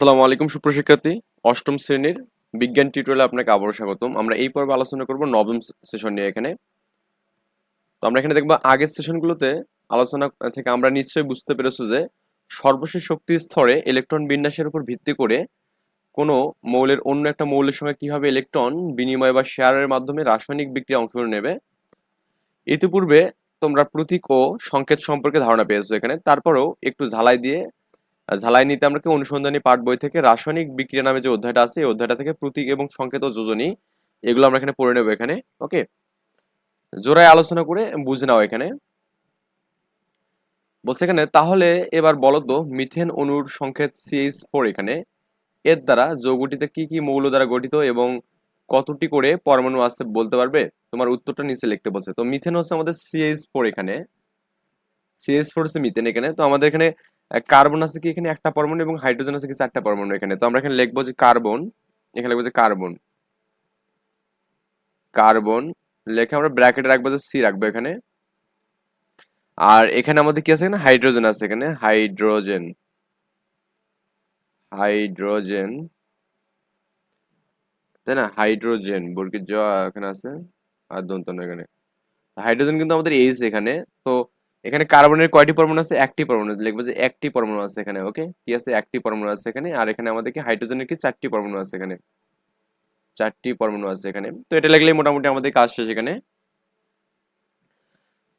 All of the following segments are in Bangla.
আসসালামু আলাইকুম সুপ্রশিক্ষার্থী অষ্টম শ্রেণির বিজ্ঞান টিউটোরিয়ালে আপনাকে আবারও স্বাগতম। আমরা এই পর্বে আলোচনা করব নবম সেশন নিয়ে এখানে। তো আমরা এখানে দেখব, আগের সেশনগুলোতে আলোচনা থেকে আমরা নিশ্চয়ই বুঝতে পেরেছি যে সর্বশেষ শক্তি স্তরে ইলেকট্রন বিন্যাসের উপর ভিত্তি করে কোনো মৌলের অন্য একটা মৌলের সঙ্গে কীভাবে ইলেকট্রন বিনিময় বা শেয়ারের মাধ্যমে রাসায়নিক বিক্রিয়া অংশগ্রহণ নেবে। ইতিপূর্বে তোমরা প্রতীক ও সংকেত সম্পর্কে ধারণা পেয়েছ এখানে। তারপরেও একটু ঝালাই দিয়ে আর ঝালাই নিতে আমরা কি অনুসন্ধানী পাঠ বই থেকে রাসায়নিক বিক্রিয়া নামে যে অধ্যায়টা আছে, এই অধ্যায়টা থেকে প্রতীক এবং সংকেত যোজনী, এগুলো আমরা এখানে পড়ে নেব এখানে, ওকে? জোড়ায় আলোচনা করে বুঝে নাও এখানে। বলছে এখানে, তাহলে এবার বলো তো মিথেন অণুর সংকেত সিএইচ ফোর এখানে, এর দ্বারা যৌগটিতে কি কি মৌল দ্বারা গঠিত এবং কতটি করে পরমাণু আছে বলতে পারবে? তোমার উত্তরটা নিচে লিখতে বলছে। তো মিথেন হচ্ছে আমাদের সিএইচ ফোর এখানে সিএইচ ফোর হচ্ছে মিথেন এখানে। তো আমাদের এখানে কার্বন আছে কি এখানে একটা পরমাণু এবং হাইড্রোজেন আছে কি চারটা পরমাণু এখানে? তো আমরা এখানে লিখব যে কার্বন এখানে লিখব যে কার্বন কার্বন লেখে আমরা ব্র্যাকেটে রাখব যে সি রাখব এখানে। আর এখানে আমাদের কি আছে এখানে? হাইড্রোজেন আছে এখানে। হাইড্রোজেন হাইড্রোজেন তাই না? হাইড্রোজেন বর্গের জ এখানে আছে। আর দন্ত এখানে। হাইড্রোজেন কিন্তু আমাদের এইচ এখানে। তো এখানে কার্বনের কয়টি পরমাণু আছে? একটি পরমাণু। লিখব যে একটি পরমাণু আছে এখানে, ওকে? কি আছে? একটি পরমাণু আছে এখানে। আর এখানে আমাদের কি? হাইড্রোজেনের কি? চারটি পরমাণু আছে এখানে। চারটি পরমাণু আছে এখানে। তো এটা লিখলেই মোটামুটি আমাদের কাজ শেষ এখানে।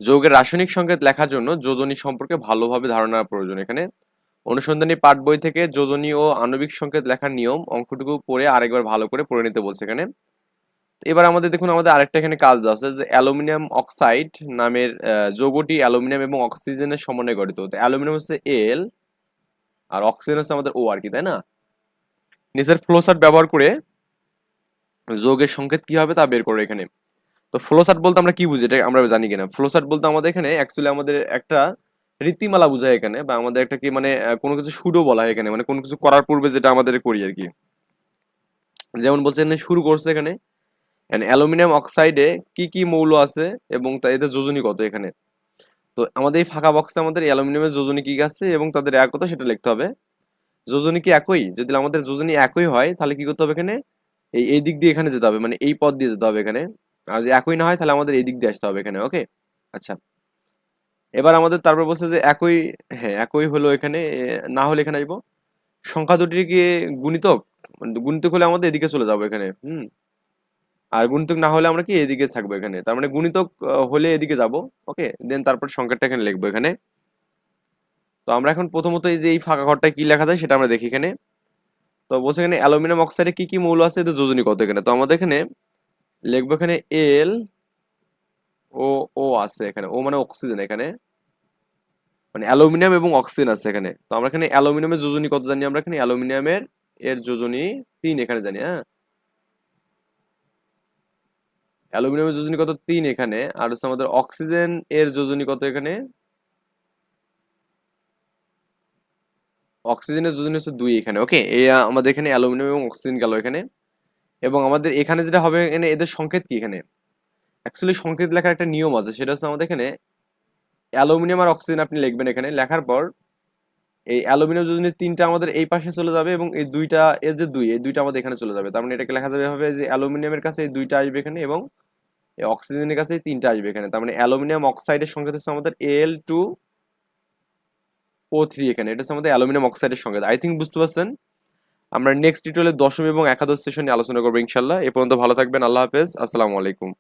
যৌগের রাসায়নিক সংকেত লেখার জন্য যোজনী সম্পর্কে ভালোভাবে ধারণার প্রয়োজন এখানে। অনুসন্ধানী পাঠ বই থেকে যোজনী ও আণবিক সংকেত লেখার নিয়ম অংশটুকু পড়ে আরেকবার ভালো করে পড়ে নিতে বলছে এখানে। এবার আমাদের দেখুন, আমাদের আরেকটা এখানে কাজ দেওয়া আছে যে অ্যালুমিনিয়াম অক্সাইড নামের যৌগটি অ্যালুমিনিয়াম এবং অক্সিজেনের সমন্বয়ে গঠিত। তো অ্যালুমিনিয়াম হচ্ছে এল আর অক্সিজেন হচ্ছে আমাদের ও আর কি, তাই না? নিচের ফ্লোচার্ট ব্যবহার করে যৌগের সংকেত কি হবে তা বের করে এখানে। তো ফ্লোচার্ট বলতে আমরা কি বুঝি? এটা আমরা জানি কিনা। ফ্লোচার্ট বলতে আমাদের এখানে অ্যাকচুয়ালি আমাদের একটা রীতিমালা বোঝায় এখানে বা আমাদের একটা কি মানে কোনো কিছু শুরু বলা হয় এখানে। মানে কোনো কিছু করার পূর্বে যেটা আমাদের করি আর কি। যেমন বলছে শুরু করছে এখানে অ্যালুমিনিয়াম অক্সাইডে কি কি মৌল আছে এবং এদের যোজনী কত এখানে? তো আমাদের এই ফাঁকা বক্সে আমাদের অ্যালুমিনিয়ামের যোজনী কি আছে এবং তাদের এক কত সেটা লিখতে হবে। যোজনী কি একই? যদি আমাদের যোজনী একই হয়, তাহলে কি করতে হবে এখানে? এই এই দিক দিয়ে এখানে যেতে হবে মানে এই পথ দিয়ে যেতে হবে এখানে। আর যদি একই না হয়, তাহলে আমাদের এই দিক দিয়ে আসতে হবে এখানে, ওকে? আচ্ছা। এবার আমাদের তারপর বলছে যে একই হ্যাঁ একই হলো এখানে না হলে এখানে আসব। সংখ্যা দুটি কি গুণিতক? গুণিতক হলে আমাদের এদিকে চলে যাব এখানে, হুম। আর গুণিতক না হলে আমরা কি এদিকে থাকব এখানে? তার মানে গুণিতক হলে এদিকে যাব ওকে দেন তারপর সংখ্যাটা এখানে লিখব এখানে। তো আমরা এখন প্রথমত এই যে এই ফাঁকা ঘরটায় কি লেখা যায় সেটা আমরা দেখি এখানে। তো বলছে এখানে অ্যালুমিনিয়াম অক্সাইডে কি কি মৌল আছে? এদের যোজনী কত এখানে? তো আমাদের এখানে লিখব এখানে এল ও ও আছে এখানে। ও মানে অক্সিজেন এখানে। মানে অ্যালুমিনিয়াম এবং অক্সিজেন আছে এখানে। তো আমরা এখানে অ্যালুমিনিয়ামের যোজনী কত জানি আমরা এখানে? অ্যালুমিনিয়ামের এর যোজনী তিন এখানে জানি হ্যাঁ? অ্যালুমিনিয়ামের যোজনী কত? তিন এখানে। আর হচ্ছে আমাদের অক্সিজেন এর যোজনী কত এখানে? অক্সিজেনের যোজনী হচ্ছে দুই এখানে। ওকে এই আমাদের এখানে অ্যালুমিনিয়াম এবং অক্সিজেন গেল এখানে। এবং আমাদের এখানে যেটা হবে, এখানে এদের সংকেত কি এখানে? অ্যাকচুয়ালি সংকেত লেখার একটা নিয়ম আছে। সেটা হচ্ছে আমাদের এখানে অ্যালুমিনিয়াম আর অক্সিজেন আপনি লিখবেন এখানে। লেখার পর এই অ্যালুমিনিয়াম যোজনী তিনটা আমাদের এই পাশে চলে যাবে এবং এই দুইটা এর যে দুই, এই দুইটা আমাদের এখানে চলে যাবে। তার মানে এটাকে লেখা যাবে হবে যে অ্যালুমিনিয়ামের কাছে এই দুইটা আসবে এখানে এবং অক্সিজেনের কাছে তিনটা আসবে এখানে। তার মানে অ্যালুমিনিয়াম অক্সাইডের সংকেত হচ্ছে আমাদের এল টু ও থ্রি এখানে। এটা হচ্ছে আমাদের অ্যালুমিনিয়াম অক্সাইডের সংকেত। আই থিঙ্ক বুঝতে পারছেন? আমরা নেক্সট টিউটোরিয়ালে দশম এবং একাদশ সেশনে আলোচনা করব ইনশাল্লাহ। এ পর্যন্ত ভালো থাকবেন। আল্লাহ হাফেজ। আসসালামু আলাইকুম।